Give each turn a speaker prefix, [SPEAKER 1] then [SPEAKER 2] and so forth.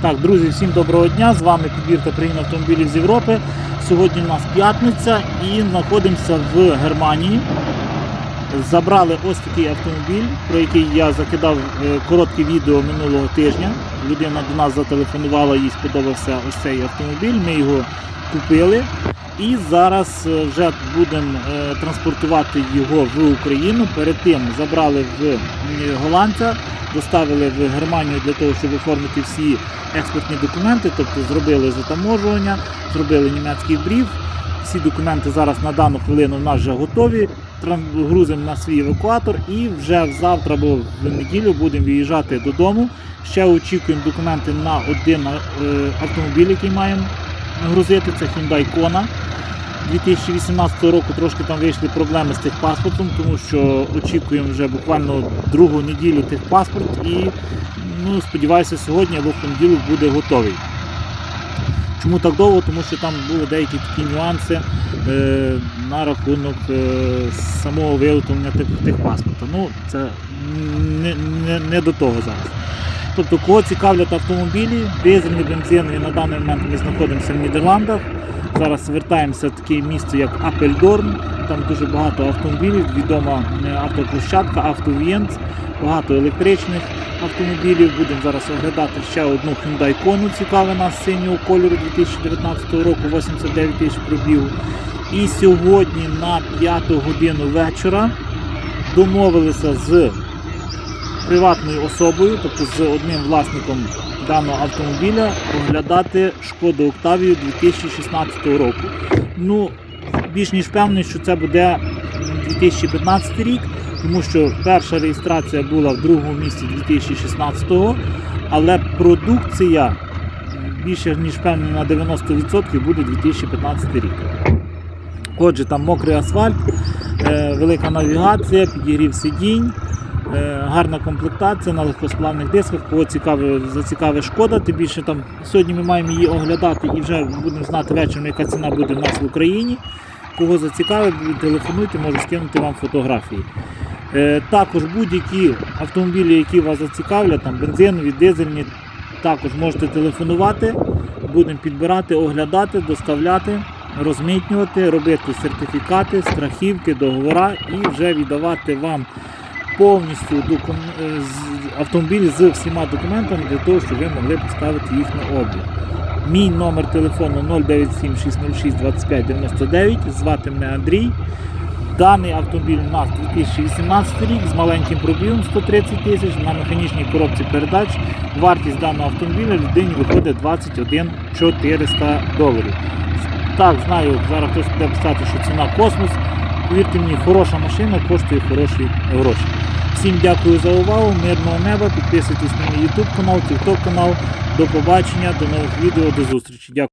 [SPEAKER 1] Так, друзі, всім доброго дня. З вами підбір та пригін автомобілів з Європи. Сьогодні у нас п'ятниця і знаходимося в Германії. Забрали ось такий автомобіль, про який я закидав е, коротке відео минулого тижня. Людина до нас зателефонувала, їй сподобався ось цей автомобіль. Ми його купили. І зараз е, вже будемо е, транспортувати його в Україну. Перед тим забрали в голландця, доставили в Германію для того, щоб оформити всі експортні документи, тобто зробили затаможування, зробили німецький бриф. Всі документи зараз на дану хвилину в нас вже готові. Грузимо на свій евакуатор і вже завтра або в неділю будемо виїжджати додому. Ще очікуємо документи на один е, автомобіль, який маємо грузити. Це Hyundai Kona. 2018 року трошки там вийшли проблеми з техпаспортом, тому що очікуємо вже буквально другу неділю техпаспорт і ну, сподіваюся, сьогодні або в понеділок буде готовий. Чому так довго? Тому що там були деякі такі нюанси е, на рахунок е, самого виготовлення тих, техпаспорта. Ну, це не, не, не до того зараз. Тобто, кого цікавлять автомобілі, дизельні, бензинові, на даний момент ми знаходимося в Нідерландах. Зараз звертаємося в таке місто, як Апельдорн. Там дуже багато автомобілів, відома е, автоплощадка, автовієнт, багато електричних автомобілів. Будемо зараз оглядати ще одну Hyundai Kona, цікава нас синього кольору 2019 року, 89 тисяч пробігу. І сьогодні на 5 годину вечора домовилися з приватною особою, тобто з одним власником даного автомобіля, оглядати шкоду Октавію 2016 року. Ну, більш ніж певний, що це буде 2015 рік, тому що перша реєстрація була в другому місці 2016, але продукція більше ніж певний на 90% буде 2015 рік. Отже, там мокрий асфальт, е, велика навігація, підігрів сидінь. Е, гарна комплектація на легкосплавних дисках. Кого цікаве, зацікавить шкода. Тим більше там сьогодні ми маємо її оглядати і вже будемо знати вечором, яка ціна буде в нас в Україні. Кого зацікавить, телефонуйте, можу скинути вам фотографії. Е, також будь-які автомобілі, які вас зацікавлять, там бензинові, дизельні, також можете телефонувати. Будемо підбирати, оглядати, доставляти, розмитнювати, робити сертифікати, страхівки, договора і вже віддавати вам повністю е, автомобіль з всіма документами для того, щоб ви могли поставити їх на облік. Мій номер телефону 097 606 25 99. Звати мене Андрій. Даний автомобіль у нас 2018 рік з маленьким пробігом 130 тисяч на механічній коробці передач. Вартість даного автомобіля людині виходить 21 400 доларів. Так, знаю, зараз хтось буде писати, що ціна космос. Повірте мені, хороша машина коштує хороші гроші. Всім дякую за увагу, мирного неба, підписуйтесь на мій YouTube канал, TikTok канал. До побачення, до нових відео, до зустрічі. Дякую.